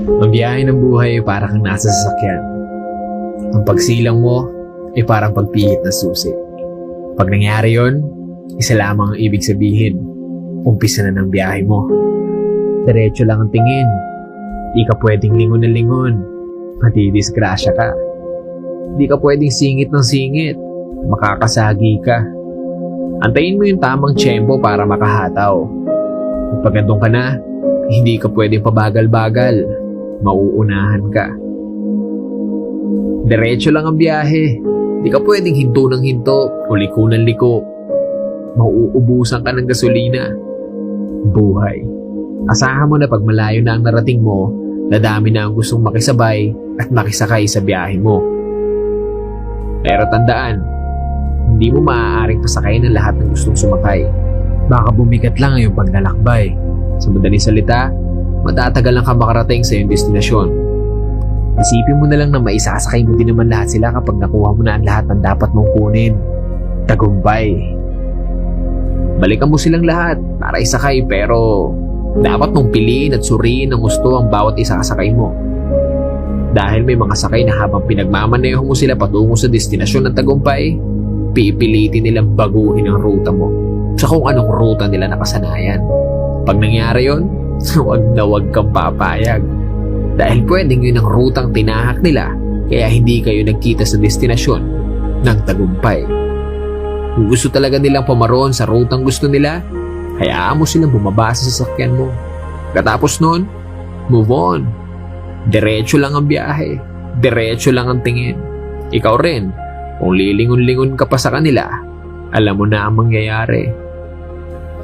Ang biyahe ng buhay ay parang kang nasa sasakyan. Ang pagsilang mo ay parang pagpihit ng susi. Pag nangyari yon, isa lamang ang ibig sabihin. Umpisa na ng biyahe mo. Diretso lang ang tingin. Di ka pwedeng lingon na lingon. Matidisgrasya ka. Di ka pwedeng singit ng singit. Makakasagi ka. Antayin mo yung tamang tiyempo para makahataw. Pag andun ka na, hindi ka pwedeng pabagal-bagal. Mauunahan ka. Diretso lang ang biyahe. Di ka pwedeng hinto ng hinto o liko ng liko. Mauubusan ka ng gasolina. Buhay. Asahan mo na pag malayo na ang narating mo, nadami na ang gustong makisabay at makisakay sa biyahe mo. Pero tandaan, hindi mo maaaring pasakay ng lahat ng gustong sumakay. Baka bumigat lang ang iyong paglalakbay. Sa madaling salita, matatagal lang ka makarating sa iyong destinasyon. Isipin mo na lang na maisasakay mo din naman lahat sila kapag nakuha mo na ang lahat ng dapat mong kunin. Tagumpay. Balikan mo silang lahat para isakay pero dapat mong piliin at suriin ng gusto ang bawat isa kasakay mo. Dahil may mga sakay na habang pinagmamaneho mo sila patungo sa destinasyon ng tagumpay, pipilitin nilang baguhin ang ruta mo sa kung anong ruta nila nakasanayan. Pag nangyari yon, huwag na huwag kang papayag. Dahil pwedeng yun ang rutang tinahak nila kaya hindi kayo nagkita sa destinasyon ng tagumpay. Kung gusto talaga nilang pamaroon sa rutang gusto nila, hayaan mo silang bumaba sa sasakyan mo. Katapos nun, move on. Diretso lang ang biyahe. Diretso lang ang tingin. Ikaw rin, kung lilingon-lingon ka pa sa kanila, alam mo na ang mangyayari.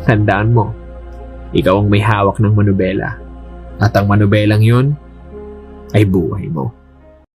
Tandaan mo, ikaw ang may hawak ng manubela. At ang manubelang yun ay buhay mo.